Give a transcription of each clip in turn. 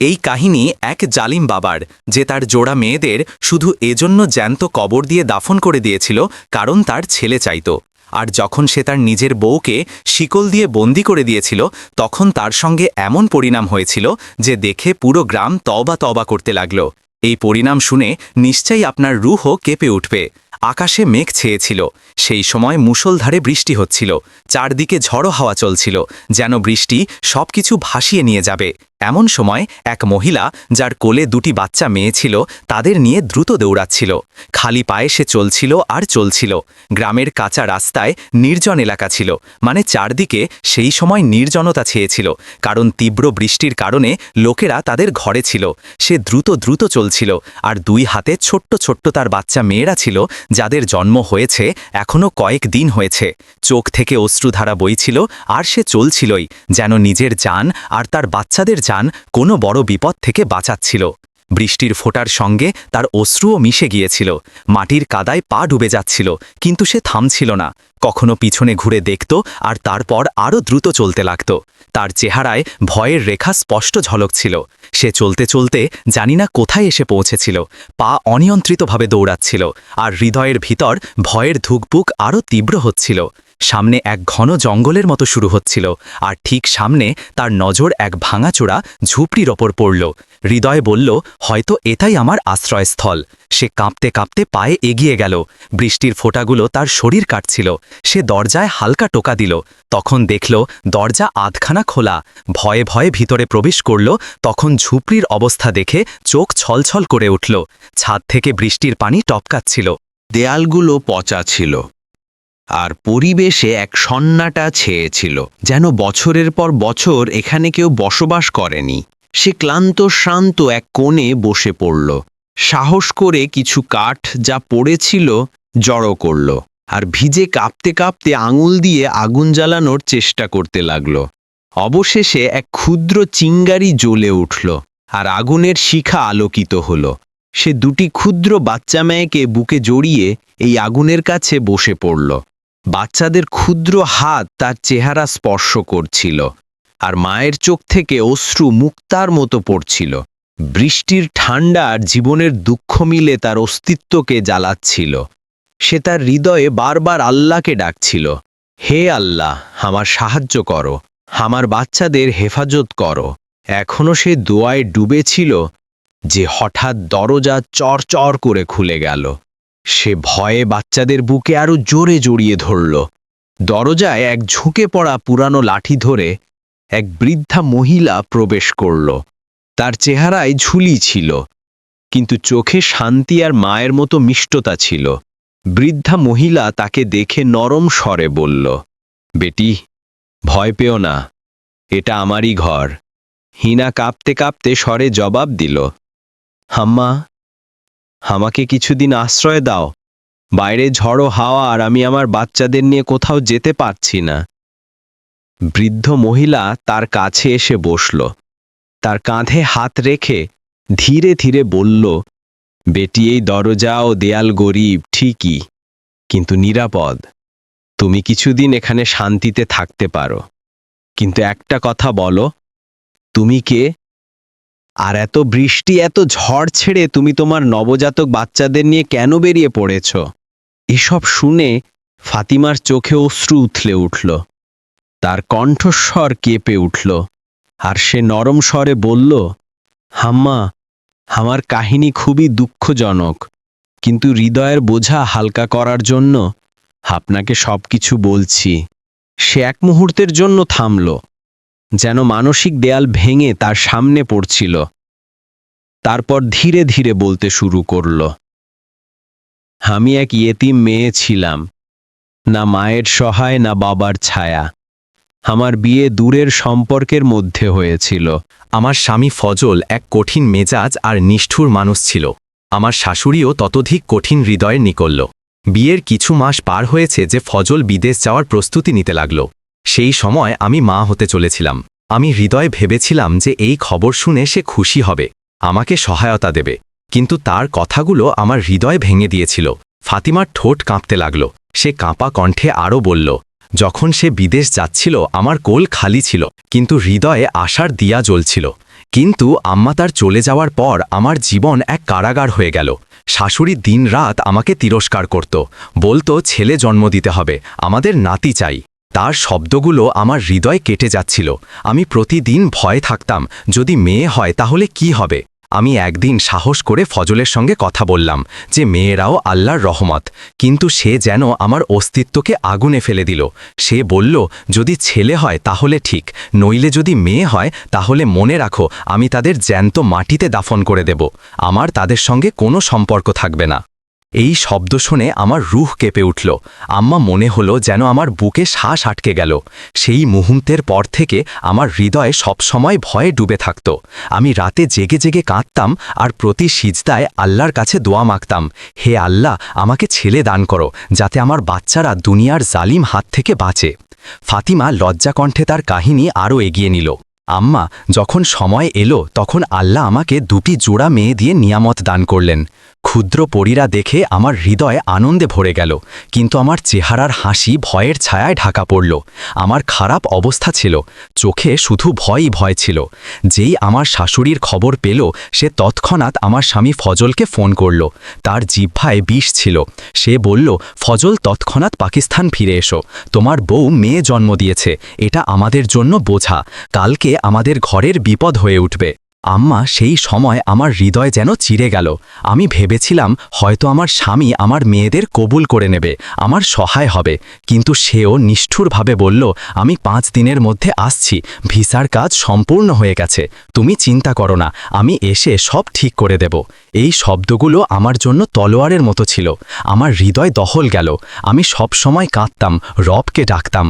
এই কাহিনী এক জালিম বাবার, যে তার জোড়া মেয়েদের শুধু এজন্য জ্যান্ত কবর দিয়ে দাফন করে দিয়েছিল কারণ তার ছেলে চাইত। আর যখন সে তার নিজের বউকে শিকল দিয়ে বন্দি করে দিয়েছিল, তখন তার সঙ্গে এমন পরিণাম হয়েছিল যে দেখে পুরো গ্রাম তবা তবা করতে লাগল। এই পরিণাম শুনে নিশ্চয়ই আপনার রুহও কেঁপে উঠবে। আকাশে মেঘ ছেয়েছিল। সেই সময় মুষলধারে বৃষ্টি হচ্ছিল। চারদিকে ঝড়ো হাওয়া চলছিল, যেন বৃষ্টি সবকিছু ভাসিয়ে নিয়ে যাবে। এমন সময় এক মহিলা, যার কোলে দুটি বাচ্চা মেয়ে ছিল, তাদের নিয়ে দ্রুত দৌড়াচ্ছিল। খালি পায়ে সে চলছিল আর চলছিল। গ্রামের কাঁচা রাস্তায় নির্জন এলাকা ছিল মানে চারদিকে সেই সময় নির্জনতা ছেয়েছিল, কারণ তীব্র বৃষ্টির কারণে লোকেরা তাদের ঘরে ছিল। সে দ্রুত দ্রুত চলছিল, আর দুই হাতে ছোট্ট ছোট্ট তার বাচ্চা মেয়েরা ছিল, যাদের জন্ম হয়েছে এখনও কয়েক দিন হয়েছে। চোখ থেকে অশ্রুধারা বইছিল, আর সে চলছিলই, যেন নিজের যান আর তার বাচ্চাদের যান, কোনো বড় বিপদ থেকে বাঁচাচ্ছিল। বৃষ্টির ফোটার সঙ্গে তার অশ্রুও মিশে গিয়েছিল। মাটির কাদায় পা ডুবে যাচ্ছিল, কিন্তু সে থামছিল না। কখনো পিছনে ঘুরে দেখত আর তারপর আরও দ্রুত চলতে লাগত। তার চেহারায় ভয়ের রেখা স্পষ্ট ঝলক ছিল। সে চলতে চলতে জানি না কোথায় এসে পৌঁছেছিল। পা অনিয়ন্ত্রিতভাবে দৌড়াচ্ছিল আর হৃদয়ের ভিতর ভয়ের ধুকপুক আরও তীব্র হচ্ছিল। সামনে এক ঘন জঙ্গলের মতো শুরু হচ্ছিল আর ঠিক সামনে তার নজর এক ভাঙাচোরা ঝুপড়ির ওপর পড়ল। হৃদয় বলল, হয়তো এটাই আমার আশ্রয়স্থল। সে কাঁপতে কাঁপতে পায়ে এগিয়ে গেল। বৃষ্টির ফোঁটাগুলো তার শরীর কাটছিল। সে দরজায় হালকা টোকা দিল। তখন দেখল, দরজা আধখানা খোলা। ভয়ে ভয়ে ভিতরে প্রবেশ করল। তখন ঝুপড়ির অবস্থা দেখে চোখ ছলছল করে উঠল। ছাদ থেকে বৃষ্টির পানি টপকাচ্ছিল। দেয়ালগুলো পচা ছিল। আর পরিবেশে এক সন্নাটা ছেয়েছিল, যেন বছরের পর বছর এখানে কেউ বসবাস করেনি। সে ক্লান্ত, শ্রান্ত এক কোণে বসে পড়ল। সাহস করে কিছু কাঠ যা পড়েছিল জড়ো করল। আর ভিজে কাঁপতে কাঁপতে আঙুল দিয়ে আগুন জ্বালানোর চেষ্টা করতে লাগল। অবশেষে এক ক্ষুদ্র চিঙ্গারি জ্বলে উঠল আর আগুনের শিখা আলোকিত হল। সে দুটি ক্ষুদ্র বাচ্চা মেয়েকে বুকে জড়িয়ে এই আগুনের কাছে বসে পড়ল। বাচ্চাদের ক্ষুদ্র হাত তার চেহারা স্পর্শ করছিল আর মায়ের চোখ থেকে অশ্রু মুক্তার মতো পড়ছিল। বৃষ্টির ঠান্ডা আর জীবনের দুঃখ মিলে তার অস্তিত্বকে জ্বালাচ্ছিল। সে তার হৃদয়ে বারবার আল্লাহকে ডাকছিল, হে আল্লাহ, আমার সাহায্য করো, আমার বাচ্চাদের হেফাজত করো। এখনও সে দোয়ায় ডুবেছিল যে হঠাৎ দরজা চরচর করে খুলে গেল। সে ভয়ে বাচ্চাদের বুকে আরও জোরে জড়িয়ে ধরল। দরজায় এক ঝুঁকে পড়া পুরানো লাঠি ধরে এক বৃদ্ধা মহিলা প্রবেশ করল। তার চেহারায় ঝুলি ছিল, কিন্তু চোখে শান্তি আর মায়ের মতো মিষ্টতা ছিল। বৃদ্ধা মহিলা তাকে দেখে নরম স্বরে বলল, বেটি, ভয় পেও না, এটা আমারই ঘর। হিনা কাঁপতে কাঁপতে স্বরে জবাব দিল, হাম্মা, আমাকে কিছুদিন আশ্রয় দাও। বাইরে ঝড়ো হাওয়া আর আমি আমার বাচ্চাদের নিয়ে কোথাও যেতে পারছি না। বৃদ্ধ মহিলা তার কাছে এসে বসল, তার কাঁধে হাত রেখে ধীরে ধীরে বলল বেটি এই দরজা ও দেয়াল গরিব, ঠিকই, কিন্তু নিরাপদ। তুমি কিছুদিন এখানে শান্তিতে থাকতে পারো। কিন্তু একটা কথা বলো, তুমি কে? আর এত বৃষ্টি, এত ঝড় ছেড়ে তুমি তোমার নবজাতক বাচ্চাদের নিয়ে কেন বেরিয়ে পড়েছ? এসব শুনে ফাতিমার চোখে অশ্রু উথলে উঠল। তার কণ্ঠস্বর কেঁপে উঠল। আর সে নরম স্বরে বলল, হাম্মা আমার কাহিনী খুবই দুঃখজনক, কিন্তু হৃদয়ের বোঝা হালকা করার জন্য আপনাকে সব কিছু বলছি। সে এক মুহূর্তের জন্য থামল, যেন মানসিক দেয়াল ভেঙে তার সামনে পড়ছিল। তারপর ধীরে ধীরে বলতে শুরু করল, আমি এক ইয়েতিম মেয়ে ছিলাম, না মায়ের সহায়, না বাবার ছায়া। আমার বিয়ে দূরের সম্পর্কের মধ্যে হয়েছিল। আমার স্বামী ফজল এক কঠিন মেজাজ আর নিষ্ঠুর মানুষ ছিল। আমার শাশুড়িও ততোধিক কঠিন হৃদয়ের নিকলল। বিয়ের কিছু মাস পার হয়েছে যে ফজল বিদেশ যাওয়ার প্রস্তুতি নিতে লাগল। সেই সময় আমি মা হতে চলেছিলাম। আমি হৃদয়ে ভেবেছিলাম যে এই খবর শুনে সে খুশি হবে, আমাকে সহায়তা দেবে। কিন্তু তার কথাগুলো আমার হৃদয় ভেঙে দিয়েছিল। ফাতিমার ঠোঁট কাঁপতে লাগল। সে কাঁপা কণ্ঠে আরও বলল যখন সে বিদেশ যাচ্ছিল, আমার কোল খালি ছিল, কিন্তু হৃদয়ে আশার দিয়া জ্বলছিল। কিন্তু আম্মা তার চলে যাওয়ার পর আমার জীবন এক কারাগার হয়ে গেল। শাশুড়ি দিনরাত আমাকে তিরস্কার করত, বলতো, ছেলে জন্ম দিতে হবে, আমাদের নাতি চাই। তার শব্দগুলো আমার হৃদয় কেটে যাচ্ছিল। আমি প্রতিদিন ভয় থাকতাম, যদি মেয়ে হয় তাহলে কি হবে? আমি একদিন সাহস করে ফজলের সঙ্গে কথা বললাম যে মেয়েরাও আল্লাহর রহমত। কিন্তু সে যেন আমার অস্তিত্বকে আগুনে ফেলে দিল। সে বলল, যদি ছেলে হয় তাহলে ঠিক, নইলে যদি মেয়ে হয় তাহলে মনে রাখো, আমি তাদের জ্যান্ত মাটিতে দাফন করে দেব। আমার তাদের সঙ্গে কোনো সম্পর্ক থাকবে না। এই শব্দ শুনে আমার রুহ কেঁপে উঠল। আম্মা মনে হলো যেন আমার বুকে শ্বাস আটকে গেল। সেই মুহূর্তের পর থেকে আমার হৃদয়ে সবসময় ভয়ে ডুবে থাকত। আমি রাতে জেগে জেগে কাঁদতাম আর প্রতি সিজদায় আল্লাহর কাছে দোয়া মাগতাম, হে আল্লাহ, আমাকে ছেলে দান করো, যাতে আমার বাচ্চারা দুনিয়ার জালিম হাত থেকে বাঁচে। ফাতিমা লজ্জাকণ্ঠে তার কাহিনী আরও এগিয়ে নিল। আম্মা, যখন সময় এলো, তখন আল্লাহ আমাকে দুটি জোড়া মেয়ে দিয়ে নিয়ামত দান করলেন। ক্ষুদ্র পরীরা দেখে আমার হৃদয় আনন্দে ভরে গেল, কিন্তু আমার চেহারার হাসি ভয়ের ছায়ায় ঢাকা পড়ল। আমার খারাপ অবস্থা ছিল, চোখে শুধু ভয়ই ভয় ছিল। যেই আমার শাশুড়ির খবর পেল, সে তৎক্ষণাৎ আমার স্বামী ফজলকে ফোন করল। তার জিহ্বায় বিষ ছিল। সে বলল, ফজল, তৎক্ষণাৎ পাকিস্তান ফিরে এসো। তোমার বউ মেয়ে জন্ম দিয়েছে। এটা আমাদের জন্য বোঝা। কালকে আমাদের ঘরের বিপদ হয়ে উঠবে। আম্মা, সেই সময় আমার হৃদয় যেন চিরে গেল। আমি ভেবেছিলাম হয়তো আমার স্বামী আমার মেয়েদের কবুল করে নেবে, আমার সহায় হবে। কিন্তু সেও নিষ্ঠুরভাবে বলল, আমি পাঁচ দিনের মধ্যে আসছি, ভিসার কাজ সম্পূর্ণ হয়ে গেছে। তুমি চিন্তা করো না, আমি এসে সব ঠিক করে দেব। এই শব্দগুলো আমার জন্য তলোয়ারের মতো ছিল। আমার হৃদয় দহল গেল। আমি সব সময় কাঁদতাম, রবকে ডাকতাম।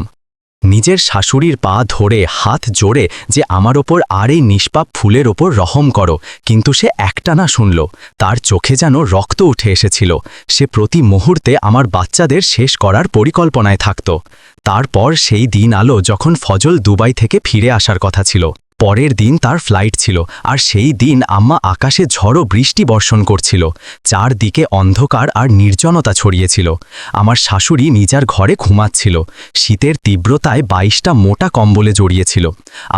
নিজের শাশুড়ির পা ধরে হাত জোরে যে আমার ওপর আর এই নিষ্পাপ ফুলের ওপর রহম করো, কিন্তু সে একটানা শুনল, তার চোখে যেন রক্ত উঠে এসেছিল। সে প্রতি মুহূর্তে আমার বাচ্চাদের শেষ করার পরিকল্পনায় থাকত। তারপর সেই দিন আলো যখন ফজল দুবাই থেকে ফিরে আসার কথা ছিল। পরের দিন তার ফ্লাইট ছিল, আর সেই দিন আম্মা আকাশে ঝড়ো বৃষ্টি বর্ষণ করছিল। চারদিকে অন্ধকার আর নির্জনতা ছড়িয়েছিল। আমার শাশুড়ি নিজের ঘরে ঘুমাচ্ছিল। শীতের তীব্রতায় বাইশটা মোটা কম্বলে জড়িয়েছিল।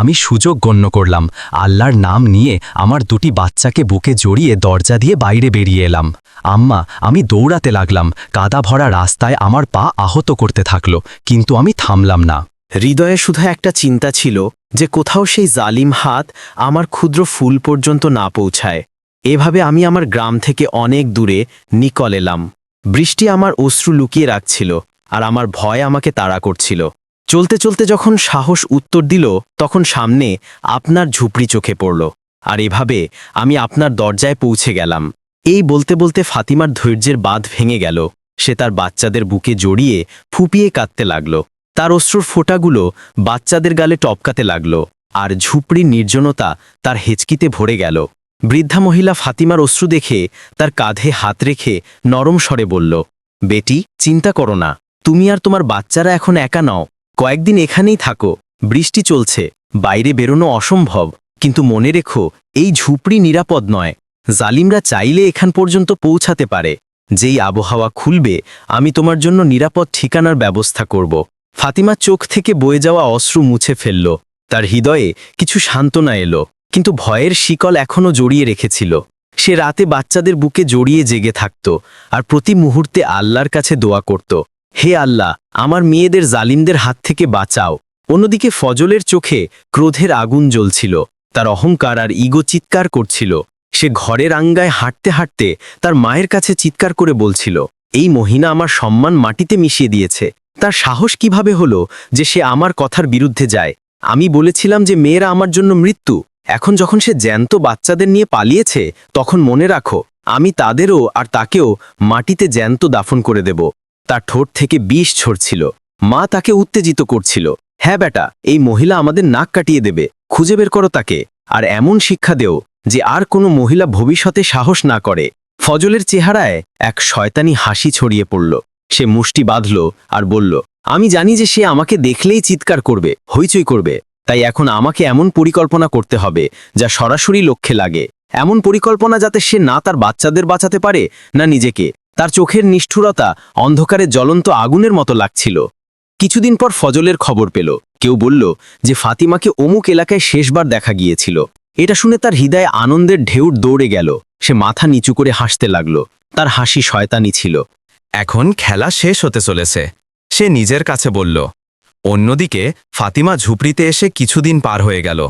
আমি সুযোগ গণ্য করলাম। আল্লাহর নাম নিয়ে আমার দুটি বাচ্চাকে বুকে জড়িয়ে দরজা দিয়ে বাইরে বেরিয়ে এলাম। আম্মা, আমি দৌড়াতে লাগলাম। কাদা ভরা রাস্তায় আমার পা আহত করতে থাকল, কিন্তু আমি থামলাম না। হৃদয়ে শুধু একটা চিন্তা ছিল যে কোথাও সেই জালিম হাত আমার ক্ষুদ্র ফুল পর্যন্ত না পৌঁছায়। এভাবে আমি আমার গ্রাম থেকে অনেক দূরে নিকল এলাম। বৃষ্টি আমার অশ্রু লুকিয়ে রাখছিল আর আমার ভয় আমাকে তাড়া করছিল। চলতে চলতে যখন সাহস উত্তর দিল, তখন সামনে আপনার ঝুপড়ি চোখে পড়ল আর এভাবে আমি আপনার দরজায় পৌঁছে গেলাম। এই বলতে বলতে ফাতিমার ধৈর্যের বাঁধ ভেঙে গেল। সে তার বাচ্চাদের বুকে জড়িয়ে ফুপিয়ে কাঁদতে লাগল। তার অশ্রুর ফোঁটাগুলো বাচ্চাদের গালে টপকাতে লাগল, আর ঝুপড়ির নির্জনতা তার হেঁচকিতে ভরে গেল। বৃদ্ধা মহিলা ফাতিমার অশ্রু দেখে তার কাঁধে হাত রেখে নরম স্বরে বলল, বেটি, চিন্তা করো না, তুমি আর তোমার বাচ্চারা এখন একা নাও, কয়েকদিন এখানেই থাকো, বৃষ্টি চলছে, বাইরে বেরোনো অসম্ভব, কিন্তু মনে রেখো, এই ঝুপড়ি নিরাপদ নয়, জালিমরা চাইলে এখান পর্যন্ত পৌঁছাতে পারে, যেই আবহাওয়া খুলবে, আমি তোমার জন্য নিরাপদ ঠিকানার ব্যবস্থা করব। ফাতিমা চোখ থেকে বয়ে যাওয়া অশ্রু মুছে ফেলল। তার হৃদয়ে কিছু সান্ত্বনা এলো, কিন্তু ভয়ের শিকল এখনও জড়িয়ে রেখেছিল। সে রাতে বাচ্চাদের বুকে জড়িয়ে জেগে থাকত আর প্রতি মুহূর্তে আল্লাহর কাছে দোয়া করত। হে আল্লাহ, আমার মেয়েদের জালিমদের হাত থেকে বাঁচাও। অন্যদিকে ফজলের চোখে ক্রোধের আগুন জ্বলছিল, তার অহংকার আর ইগো চিৎকার করছিল। সে ঘরের আঙ্গায় হাঁটতে হাঁটতে তার মায়ের কাছে চিৎকার করে বলছিল, এই মহিনা আমার সম্মান মাটিতে মিশিয়ে দিয়েছে। তার সাহস কীভাবে হলো যে সে আমার কথার বিরুদ্ধে যায়? আমি বলেছিলাম যে মেয়েরা আমার জন্য মৃত্যু। এখন যখন সে জ্যান্ত বাচ্চাদের নিয়ে পালিয়েছে, তখন মনে রাখো, আমি তাদেরও আর তাকেও মাটিতে জ্যান্ত দাফন করে দেব। তার ঠোঁট থেকে বিষ ছড়ছিল মা তাকে উত্তেজিত করছিল। হ্যাঁ বেটা, এই মহিলা আমাদের নাক কাটিয়ে দেবে। খুঁজে বের করো তাকে। আর এমন শিক্ষা দেও যে আর কোনো মহিলা ভবিষ্যতে সাহস না করে। ফজলের চেহারায় এক শয়তানি হাসি ছড়িয়ে পড়ল। সে মুষ্টি বাঁধল আর বলল, আমি জানি যে সে আমাকে দেখলেই চিৎকার করবে, হইচই করবে। তাই এখন আমাকে এমন পরিকল্পনা করতে হবে, যা সরাসরি লক্ষ্যে লাগে। এমন পরিকল্পনা যাতে সে না তার বাচ্চাদের বাঁচাতে পারে, না নিজেকে। তার চোখের নিষ্ঠুরতা অন্ধকারে জ্বলন্ত আগুনের মতো লাগছিল। কিছুদিন পর ফজলের খবর পেল। কেউ বলল যে ফাতিমাকে অমুক এলাকায় শেষবার দেখা গিয়েছিল। এটা শুনে তার হৃদয়ে আনন্দের ঢেউর দৌড়ে গেল। সে মাথা নিচু করে হাসতে লাগল। তার হাসি শয়তানি ছিল। এখন খেলা শেষ হতে চলেছে। সে নিজের কাছে বলল, অন্যদিকে, ফাতিমা ঝুপড়িতে এসে কিছুদিন পার হয়ে গেল।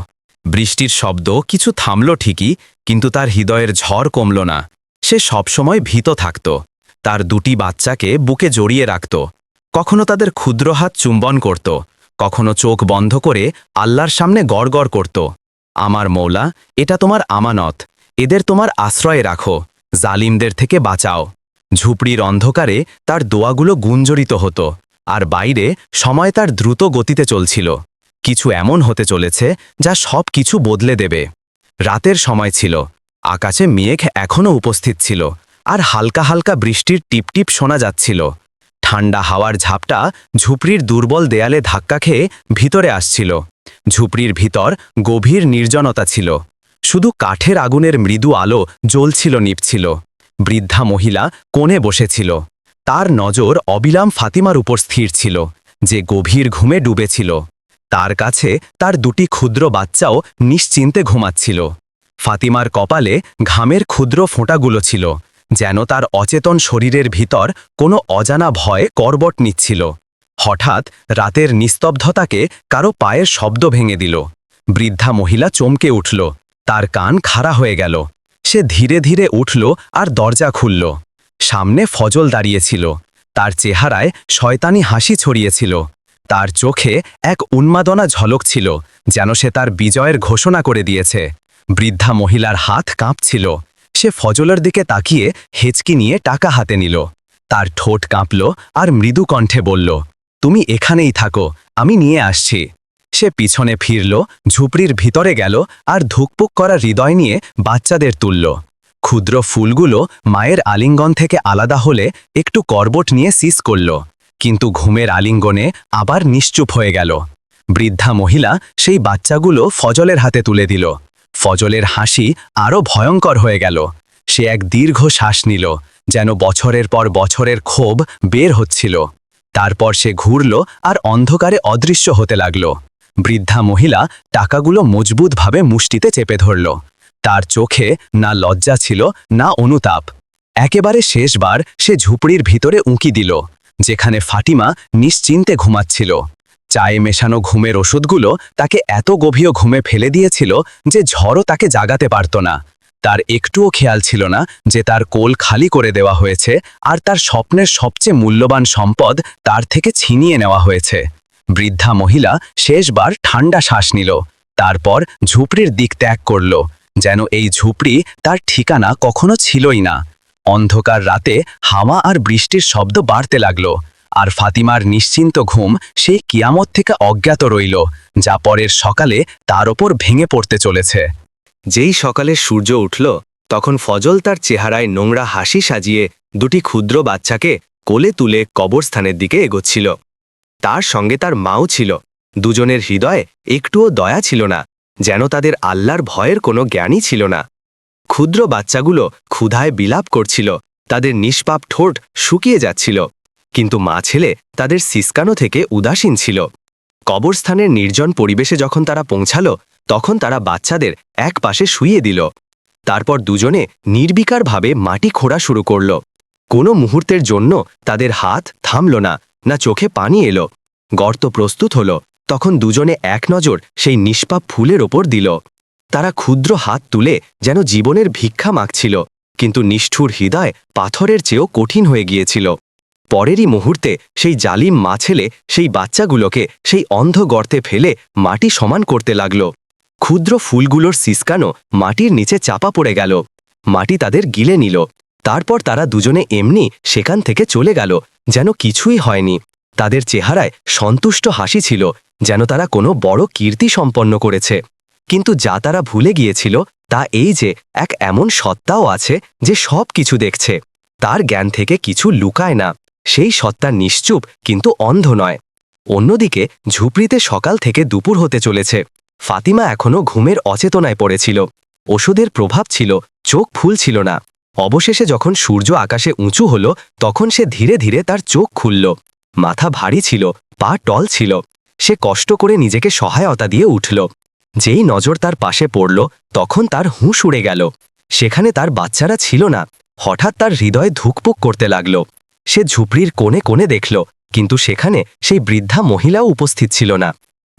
বৃষ্টির শব্দ, কিছু থামল ঠিকই, কিন্তু তার হৃদয়ের ঝড় কমল না। সে সবসময় ভীত থাকত। তার দুটি বাচ্চাকে বুকে জড়িয়ে রাখত। কখনো তাদের ক্ষুদ্র হাত চুম্বন করত, কখনো চোখ বন্ধ করে আল্লাহর সামনে গড়গড় করত। আমার মৌলা, এটা তোমার আমানত। এদের তোমার আশ্রয়ে রাখো। জালিমদের থেকে বাঁচাও। ঝুপড়ির অন্ধকারে তার দোয়াগুলো গুঞ্জরিত হতো, আর বাইরে সময় তার দ্রুত গতিতে চলছিল। কিছু এমন হতে চলেছে যা সব কিছু বদলে দেবে। রাতের সময় ছিল, আকাশে মেঘ এখনও উপস্থিত ছিল, আর হালকা হালকা বৃষ্টির টিপটিপ শোনা যাচ্ছিল। ঠান্ডা হাওয়ার ঝাপটা ঝুপড়ির দুর্বল দেয়ালে ধাক্কা খেয়ে ভিতরে আসছিল। ঝুপড়ির ভিতর গভীর নির্জনতা ছিল। শুধু কাঠের আগুনের মৃদু আলো জ্বলছিল, নিপছিল। বৃদ্ধা মহিলা কোণে বসেছিল। তার নজর অবিলাম ফাতিমার উপর স্থির ছিল, যে গভীর ঘুমে ডুবেছিল। তার কাছে তার দুটি ক্ষুদ্র বাচ্চাও নিশ্চিন্তে ঘুমাচ্ছিল। ফাতিমার কপালে ঘামের ক্ষুদ্র ফোঁটাগুলো ছিল, যেন তার অচেতন শরীরের ভিতর কোনো অজানা ভয় করবট নিচ্ছিল। হঠাৎ রাতের নিস্তব্ধতাকে কারও পায়ের শব্দ ভেঙে দিল। বৃদ্ধা মহিলা চমকে উঠল, তার কান খাড়া হয়ে গেল। সে ধীরে ধীরে উঠল আর দরজা খুলল। সামনে ফজল দাঁড়িয়েছিল। তার চেহারায় শয়তানি হাসি ছড়িয়েছিল। তার চোখে এক উন্মাদনা ঝলক ছিল, যেন সে তার বিজয়ের ঘোষণা করে দিয়েছে। বৃদ্ধা মহিলার হাত কাঁপছিল। সে ফজলের দিকে তাকিয়ে হেঁচকি নিয়ে টাকা হাতে নিল। তার ঠোঁট কাঁপল আর মৃদু কণ্ঠে বলল, তুমি এখানেই থাকো, আমি নিয়ে আসছি। সে পিছনে ফিরল, ঝুপড়ির ভিতরে গেল আর ধুকপুক করা হৃদয় নিয়ে বাচ্চাদের তুলল। ক্ষুদ্র ফুলগুলো মায়ের আলিঙ্গন থেকে আলাদা হলে একটু করবট নিয়ে সিস করল, কিন্তু ঘুমের আলিঙ্গনে আবার নিশ্চুপ হয়ে গেল। বৃদ্ধা মহিলা সেই বাচ্চাগুলো ফজলের হাতে তুলে দিল। ফজলের হাসি আরও ভয়ঙ্কর হয়ে গেল। সে এক দীর্ঘ শ্বাস নিল, যেন বছরের পর বছরের ক্ষোভ বের হচ্ছিল। তারপর সে ঘুরল আর অন্ধকারে অদৃশ্য হতে লাগল। বৃদ্ধা মহিলা টাকাগুলো মজবুতভাবে মুষ্টিতে চেপে ধরল। তার চোখে না লজ্জা ছিল, না অনুতাপ। একেবারে শেষবার সে ঝুপড়ির ভিতরে উঁকি দিল, যেখানে ফাটিমা নিশ্চিন্তে ঘুমাচ্ছিল। চায়ে মেশানো ঘুমের ওষুধগুলো তাকে এত গভীর ঘুমে ফেলে দিয়েছিল যে ঝড়ও তাকে জাগাতে পারত না। তার একটুও খেয়াল ছিল না যে তার কোল খালি করে দেওয়া হয়েছে আর তার স্বপ্নের সবচেয়ে মূল্যবান সম্পদ তার থেকে ছিনিয়ে নেওয়া হয়েছে। বৃদ্ধা মহিলা শেষবার ঠান্ডা শ্বাস নিল, তারপর ঝুপড়ির দিক ত্যাগ করল, যেন এই ঝুপড়ি তার ঠিকানা কখনো ছিলই না। অন্ধকার রাতে হাওয়া আর বৃষ্টির শব্দ বাড়তে লাগল, আর ফাতিমার নিশ্চিন্ত ঘুম সেই কিয়ামত থেকে অজ্ঞাত রইল, যা পরের সকালে তার ওপর ভেঙে পড়তে চলেছে। যেই সকালে সূর্য উঠল, তখন ফজল তার চেহারায় নোংরা হাসি সাজিয়ে দুটি ক্ষুদ্র বাচ্চাকে কোলে তুলে কবরস্থানের দিকে এগোচ্ছিল। তার সঙ্গে তার মাও ছিল। দুজনের হৃদয়ে একটুও দয়া ছিল না, যেন তাদের আল্লাহর ভয়ের কোনো জ্ঞানই ছিল না। ক্ষুদ্র বাচ্চাগুলো ক্ষুধায় বিলাপ করছিল, তাদের নিষ্পাপ ঠোঁট শুকিয়ে যাচ্ছিল, কিন্তু মা ছেলে তাদের সিস্কানো থেকে উদাসীন ছিল। কবরস্থানের নির্জন পরিবেশে যখন তারা পৌঁছালো, তখন তারা বাচ্চাদের এক পাশে শুইয়ে দিল। তারপর দুজনে নির্বিকারভাবে মাটি খোঁড়া শুরু করল। কোনো মুহূর্তের জন্য তাদের হাত থামল না না চোখে পানি এলো। গর্ত প্রস্তুত হল। তখন দুজনে এক নজর সেই নিষ্পাপ ফুলের ওপর দিল। তারা ক্ষুদ্র হাত তুলে যেন জীবনের ভিক্ষা মাগছিল, কিন্তু নিষ্ঠুর হৃদয় পাথরের চেয়েও কঠিন হয়ে গিয়েছিল। পরেরই মুহূর্তে সেই জালিম মা ছেলে সেই বাচ্চাগুলোকে সেই অন্ধ গর্তে ফেলে মাটি সমান করতে লাগল। ক্ষুদ্র ফুলগুলোর সিসকানো মাটির নিচে চাপা পড়ে গেল। মাটি তাদের গিলে নিল। তারপর তারা দুজনে এমনি সেখান থেকে চলে গেল, যেন কিছুই হয়নি। তাদের চেহারায় সন্তুষ্ট হাসি ছিল, যেন তারা কোনো বড় কীর্তি সম্পন্ন করেছে। কিন্তু যা তারা ভুলে গিয়েছিল, তা এই যে, এক এমন সত্তাও আছে যে সব কিছু দেখছে। তার জ্ঞান থেকে কিছু লুকায় না, সেই সত্তা নিশ্চুপ কিন্তু অন্ধ নয়। অন্যদিকে, ঝুপড়িতে সকাল থেকে দুপুর হতে চলেছে। ফাতিমা এখনও ঘুমের অচেতনায় পড়েছিল। ওষুধের প্রভাব ছিল, চোখ ফুল ছিল না। অবশেষে যখন সূর্য আকাশে উঁচু হল, তখন সে ধীরে ধীরে তার চোখ খুলল। মাথা ভারী ছিল, পা টল ছিল। সে কষ্ট করে নিজেকে সহায়তা দিয়ে উঠল। যেই নজর তার পাশে পড়ল, তখন তার হুঁশ উড়ে গেল। সেখানে তার বাচ্চারা ছিল না। হঠাৎ তার হৃদয়ে ধুকপুক করতে লাগল। সে ঝুপড়ির কোণে কোণে দেখল, কিন্তু সেখানে সেই বৃদ্ধা মহিলাও উপস্থিত ছিল না।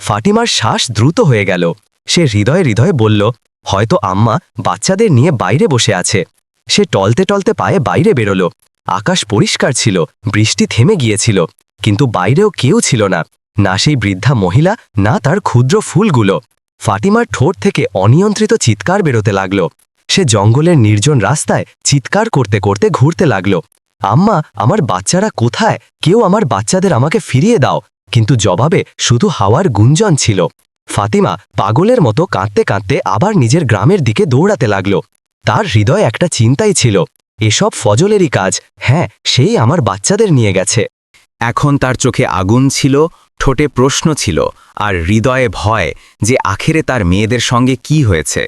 ফাটিমার শ্বাস দ্রুত হয়ে গেল। সে হৃদয়ে হৃদয়ে বলল, হয়তো আম্মা বাচ্চাদের নিয়ে বাইরে বসে আছে। সে টলতে টলতে পায়ে বাইরে বেরোল। আকাশ পরিষ্কার ছিল, বৃষ্টি থেমে গিয়েছিল, কিন্তু বাইরেও কেউ ছিল না। না সেই বৃদ্ধা মহিলা, না তার ক্ষুদ্র ফুলগুলো। ফাতিমার ঠোঁট থেকে অনিয়ন্ত্রিত চিৎকার বেরোতে লাগল। সে জঙ্গলের নির্জন রাস্তায় চিৎকার করতে করতে ঘুরতে লাগল। আম্মা, আমার বাচ্চারা কোথায়? কেউ আমার বাচ্চাদের আমাকে ফিরিয়ে দাও। কিন্তু জবাবে শুধু হাওয়ার গুঞ্জন ছিল। ফাতিমা পাগলের মতো কাঁদতে কাঁদতে আবার নিজের গ্রামের দিকে দৌড়াতে লাগল। তার হৃদয় একটা চিন্তাই ছিল, এসব ফজলেরই কাজ হ্যাঁ সেই আমার বাচ্চাদের নিয়ে গেছে। এখন তার চোখে আগুন ছিল, ঠোঁটে প্রশ্ন ছিল, আর হৃদয়ে ভয় যে আখেরে তার মেয়েদের সঙ্গে কি হয়েছে।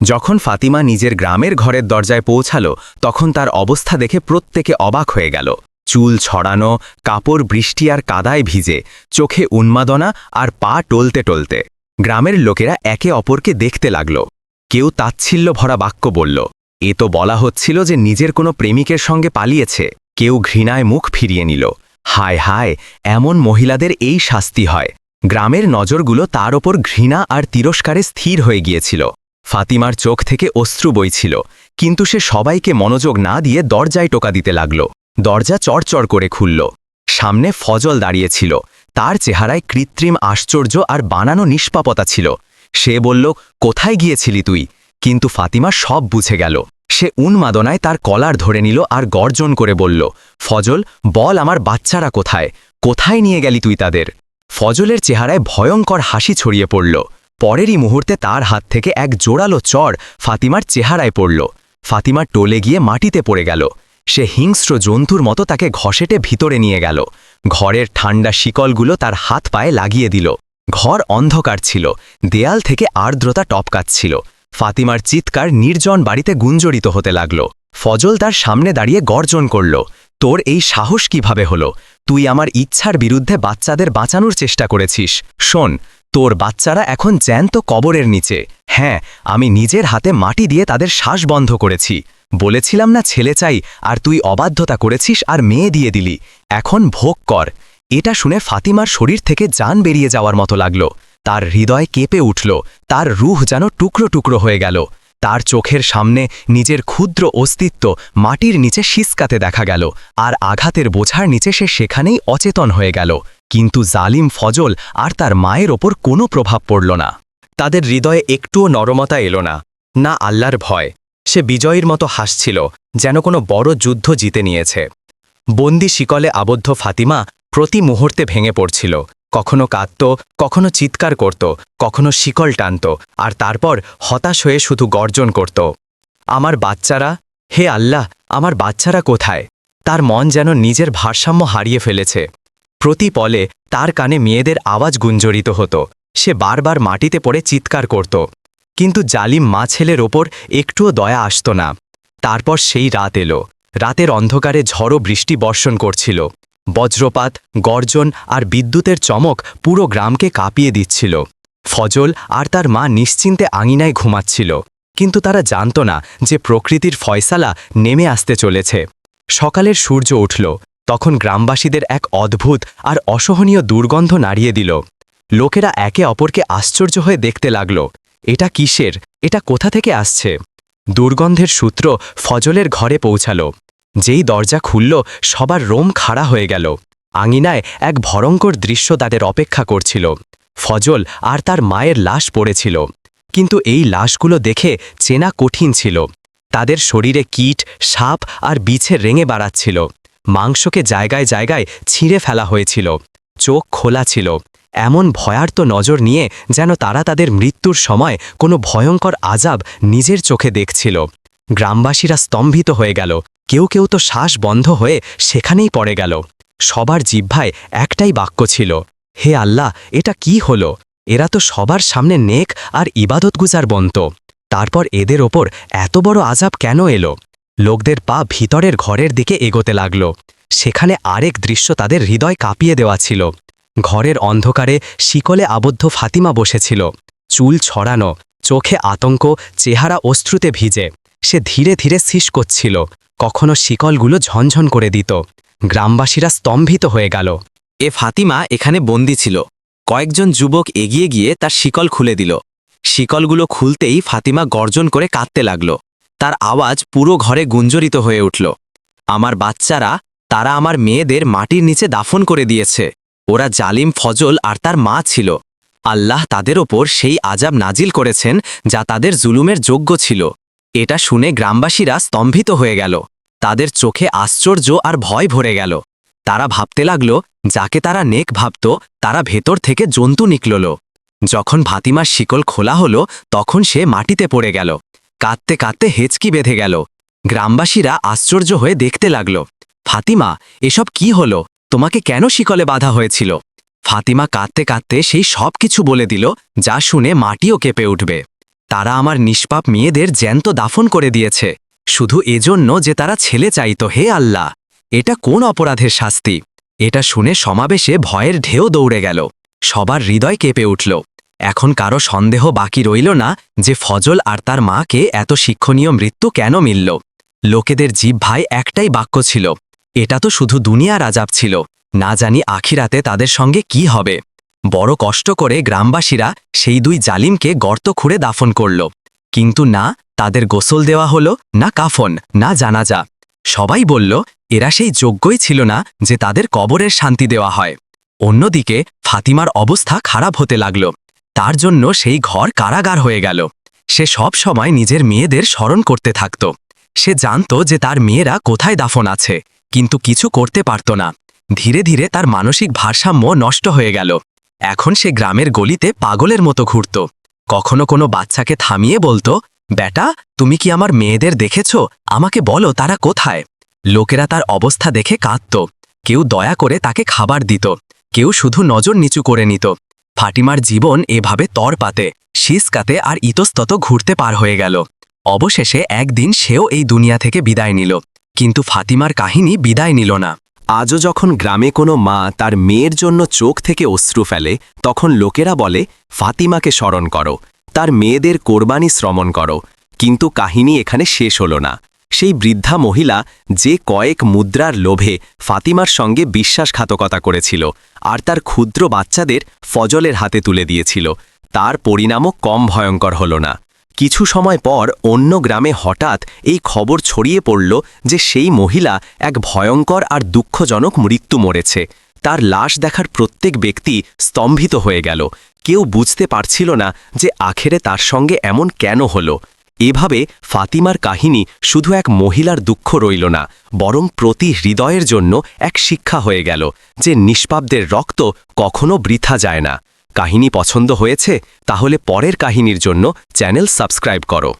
যখন ফাতিমা নিজের গ্রামের ঘরের দরজায় পৌঁছালো, তখন তার অবস্থা দেখে প্রত্যেকে অবাক হয়ে গেল। চুল ছড়ানো, কাপড় বৃষ্টি আর কাদায় ভিজে, চোখে উন্মাদনা আর পা টলতে টলতে। গ্রামের লোকেরা একে অপরকে দেখতে লাগল। কেউ তাচ্ছিল্য ভরা বাক্য বলল, এ তো বলা হচ্ছিল যে নিজের কোনো প্রেমিকের সঙ্গে পালিয়েছে। কেউ ঘৃণায় মুখ ফিরিয়ে নিল, হায় হায়, এমন মহিলাদের এই শাস্তি হয়। গ্রামের নজরগুলো তার ওপর ঘৃণা আর তিরস্কারে স্থির হয়ে গিয়েছিল। ফাতিমার চোখ থেকে অশ্রু বইছিল, কিন্তু সে সবাইকে মনোযোগ না দিয়ে দরজায় টোকা দিতে লাগল। দরজা চড়চড় করে খুলল। সামনে ফজল দাঁড়িয়েছিল তার চেহারায় কৃত্রিম আশ্চর্য আর বানানো নিষ্পাপতা ছিল। সে বলল, কোথায় গিয়েছিলি তুই? কিন্তু ফাতিমা সব বুঝে গেল। সে উন্মাদনায় তার কলার ধরে নিল আর গর্জন করে বলল, ফজল, বল আমার বাচ্চারা কোথায়? কোথায় নিয়ে গেলি তুই তাদের? ফজলের চেহারায় ভয়ঙ্কর হাসি ছড়িয়ে পড়ল। পরেরই মুহূর্তে তার হাত থেকে এক জোরালো চর ফাতিমার চেহারায় পড়ল। ফাতিমা টলে গিয়ে মাটিতে পড়ে গেল। সে হিংস্র জন্তুর মতো তাকে ঘষেটে ভিতরে নিয়ে গেল। ঘরের ঠান্ডা শিকলগুলো তার হাত পায়ে লাগিয়ে দিল। ঘর অন্ধকার ছিল, দেয়াল থেকে আর্দ্রতা টপকাচ্ছিল। ফাতিমার চিৎকার নির্জন বাড়িতে গুঞ্জরিত হতে লাগল। ফজল তার সামনে দাঁড়িয়ে গর্জন করল, তোর এই সাহস কীভাবে হলো? তুই আমার ইচ্ছার বিরুদ্ধে বাচ্চাদের বাঁচানোর চেষ্টা করেছিস। শোন, তোর বাচ্চারা এখন জ্যান্ত কবরের নিচে। হ্যাঁ আমি নিজের হাতে মাটি দিয়ে তাদের শ্বাস বন্ধ করেছি। বলেছিলাম না ছেলে চাই, আর তুই অবাধ্যতা করেছিস আর মেয়ে দিয়ে দিলি। এখন ভোগ কর। এটা শুনে ফাতিমার শরীর থেকে যান বেরিয়ে যাওয়ার মতো লাগল। তার হৃদয় কেঁপে উঠল, তার রুহ যেন টুকরো টুকরো হয়ে গেল। তার চোখের সামনে নিজের ক্ষুদ্র অস্তিত্ব মাটির নিচে শিসকাতে দেখা গেল, আর আঘাতের বোঝার নিচে সে সেখানেই অচেতন হয়ে গেল। কিন্তু জালিম ফজল আর তার মায়ের ওপর কোনো প্রভাব পড়ল না। তাদের হৃদয়ে একটুও নরমতা এলো না না আল্লাহর ভয়। সে বিজয়ীর মতো হাসছিল, যেন কোনো বড় যুদ্ধ জিতে নিয়েছে। বন্দি শিকলে আবদ্ধ ফাতিমা প্রতি মুহূর্তে ভেঙে পড়ছিল। কখনো কাঁদত, কখনো চিৎকার করত, কখনো শিকল টানত, আর তারপর হতাশ হয়ে শুধু গর্জন করত। আমার বাচ্চারা, হে আল্লাহ, আমার বাচ্চারা কোথায়? তার মন যেন নিজের ভারসাম্য হারিয়ে ফেলেছে প্রতি পলে তার কানে মেয়েদের আওয়াজ গুঞ্জরিত হতো। সে বারবার মাটিতে পড়ে চিৎকার করত। কিন্তু জালিম মা ছেলের ওপর একটুও দয়া আসত না। তারপর সেই রাত এলো। রাতের অন্ধকারে ঝড়ো বৃষ্টি বর্ষণ করছিল। বজ্রপাত, গর্জন আর বিদ্যুতের চমক পুরো গ্রামকে কাঁপিয়ে দিচ্ছিল। ফজল আর তার মা নিশ্চিন্তে আঙিনায় ঘুমাচ্ছিল। কিন্তু তারা জানত না যে প্রকৃতির ফয়সালা নেমে আসতে চলেছে। সকালের সূর্য উঠল, তখন গ্রামবাসীদের এক অদ্ভুত আর অসহনীয় দুর্গন্ধ নাড়িয়ে দিল। লোকেরা একে অপরকে আশ্চর্য হয়ে দেখতে লাগল, এটা কিসের, এটা কোথা থেকে আসছে? দুর্গন্ধের সূত্র ফজলের ঘরে পৌঁছাল। যেই দরজা খুলল, সবার রোম খাড়া হয়ে গেল। আঙিনায় এক ভয়ঙ্কর দৃশ্য তাদের অপেক্ষা করছিল। ফজল আর তার মায়ের লাশ পড়েছিল। কিন্তু এই লাশগুলো দেখে চেনা কঠিন ছিল। তাদের শরীরে কীট, সাপ আর বিছে রেঙে বাড়াচ্ছিল। মাংসকে জায়গায় জায়গায় ছিঁড়ে ফেলা হয়েছিল। চোখ খোলা ছিল। এমন ভয়ার্ত নজর নিয়ে যেন তারা তাদের মৃত্যুর সময় কোনো ভয়ঙ্কর আজাব নিজের চোখে দেখছিল। গ্রামবাসীরা স্তম্ভিত হয়ে গেল। কেউ কেউ তো শ্বাস বন্ধ হয়ে সেখানেই পড়ে গেল। সবার জিহ্বায় একটাই বাক্য ছিল, হে আল্লাহ, এটা কি হলো? এরা তো সবার সামনে নেক আর ইবাদত গুজার বন্ত। তারপর এদের ওপর এত বড় আজাব কেন এলো? লোকদের পা ভিতরের ঘরের দিকে এগোতে লাগল। সেখানে আরেক দৃশ্য তাদের হৃদয় কাঁপিয়ে দেওয়া ছিল। ঘরের অন্ধকারে শিকলে আবদ্ধ ফাতিমা বসেছিল। চুল ছড়ানো, চোখে আতঙ্ক, চেহারা অশ্রুতে ভিজে। সে ধীরে ধীরে শিস করছিল। কখনো শিকলগুলো ঝনঝন করে দিত। গ্রামবাসীরা স্তম্ভিত হয়ে গেল। এ ফাতিমা এখানে বন্দি ছিল। কয়েকজন যুবক এগিয়ে গিয়ে তার শিকল খুলে দিল। শিকলগুলো খুলতেই ফাতিমা গর্জন করে কাঁদতে লাগল। তার আওয়াজ পুরো ঘরে গুঞ্জরিত হয়ে উঠল। আমার বাচ্চারা, তারা আমার মেয়েদের মাটির নিচে দাফন করে দিয়েছে। ওরা জালিম ফজল আর তার মা ছিল। আল্লাহ তাদের ওপর সেই আজাব নাজিল করেছেন যা তাদের জুলুমের যোগ্য ছিল। এটা শুনে গ্রামবাসীরা স্তম্ভিত হয়ে গেল। তাদের চোখে আশ্চর্য আর ভয় ভরে গেল। তারা ভাবতে লাগল, যাকে তারা নেক ভাবত, তারা ভেতর থেকে জন্তু নিকলল যখন ভাতিমার শিকল খোলা হলো, তখন সে মাটিতে পড়ে গেল। কাঁদতে কাঁদতে হেঁচকি বেঁধে গেল। গ্রামবাসীরা আশ্চর্য হয়ে দেখতে লাগল, ফাতিমা, এসব কি হলো? তোমাকে কেন শিকলে বাধা হয়েছিল? ফাতিমা কাঁদতে কাঁদতে সেই সব কিছু বলে দিল, যা শুনে মাটিও কেঁপে উঠবে। তারা আমার নিষ্পাপ মেয়েদের জ্যান্ত দাফন করে দিয়েছে। শুধু এজন্য যে তারা ছেলে চাইত হে আল্লাহ। এটা কোন অপরাধের শাস্তি? এটা শুনে সমাবেশে ভয়ের ঢেউ দৌড়ে গেল। সবার হৃদয় কেঁপে উঠল। এখন কারও সন্দেহ বাকি রইল না যে ফজল আর তার মাকে এত শিক্ষণীয় মৃত্যু কেন মিলল। লোকেদের জীব ভাই একটাই বাক্য ছিল। এটা তো শুধু দুনিয়ার আজাব ছিল। না জানি আখিরাতে তাদের সঙ্গে কি হবে। বড় কষ্ট করে গ্রামবাসীরা সেই দুই জালিমকে গর্ত খুঁড়ে দাফন করল। কিন্তু না, তাদের গোসল দেওয়া হলো, না কাফন, না জানাজা। সবাই বলল, এরা সেই যোগ্যই ছিল না যে তাদের কবরের শান্তি দেওয়া হয়। অন্যদিকে ফাতিমার অবস্থা খারাপ হতে লাগল। তার জন্য সেই ঘর কারাগার হয়ে গেল। সে সব সময় নিজের মেয়েদের স্মরণ করতে থাকত। সে জানত যে তার মেয়েরা কোথায় দাফন আছে, কিন্তু কিছু করতে পারত না। ধীরে ধীরে তার মানসিক ভারসাম্য নষ্ট হয়ে গেল। এখন সে গ্রামের গলিতে পাগলের মতো ঘুরত। কখনো কোনো বাচ্চাকে থামিয়ে বলতো, বেটা, তুমি কি আমার মেয়েদের দেখেছ? আমাকে বলো, তারা কোথায়? লোকেরা তার অবস্থা দেখে কাঁদত। কেউ দয়া করে তাকে খাবার দিত। কেউ শুধু নজর নিচু করে নিত। ফাটিমার জীবন এভাবে তরপাতে শিসকাতে আর ইতস্তত ঘুরতে পার হয়ে গেল। অবশেষে একদিন সেও এই দুনিয়া থেকে বিদায় নিল। কিন্তু ফাতিমার কাহিনী বিদায় নিল না। আজও যখন গ্রামে কোনো মা তার মেয়ের জন্য চোখ থেকে অশ্রু ফেলে, তখন লোকেরা বলে, ফাতিমাকে স্মরণ করো। তার মেয়েদের কোরবানি শ্রমণ করো। কিন্তু কাহিনী এখানে শেষ হল না। সেই বৃদ্ধা মহিলা যে কয়েক মুদ্রার লোভে ফাতিমার সঙ্গে বিশ্বাসঘাতকতা করেছিল আর তার ক্ষুদ্র বাচ্চাদের ফজলের হাতে তুলে দিয়েছিল, তার পরিণামও কম ভয়ঙ্কর হল না। কিছু সময় পর অন্য গ্রামে হঠাৎ এই খবর ছড়িয়ে পড়ল যে সেই মহিলা এক ভয়ঙ্কর আর দুঃখজনক মৃত্যু মরেছে। তার লাশ দেখার প্রত্যেক ব্যক্তি স্তম্ভিত হয়ে গেল। কেউ বুঝতে পারছিল না যে আখেরে তার সঙ্গে এমন কেন হল। এভাবে ফাতিমার কাহিনী শুধু এক মহিলার দুঃখ রইল না, বরং প্রতি হৃদয়ের জন্য এক শিক্ষা হয়ে গেল যে নিষ্পাপদের রক্ত কখনো বৃথা যায় না। কাহিনী পছন্দ হয়েছে তাহলে পরের কাহিনীর জন্য চ্যানেল সাবস্ক্রাইব করো।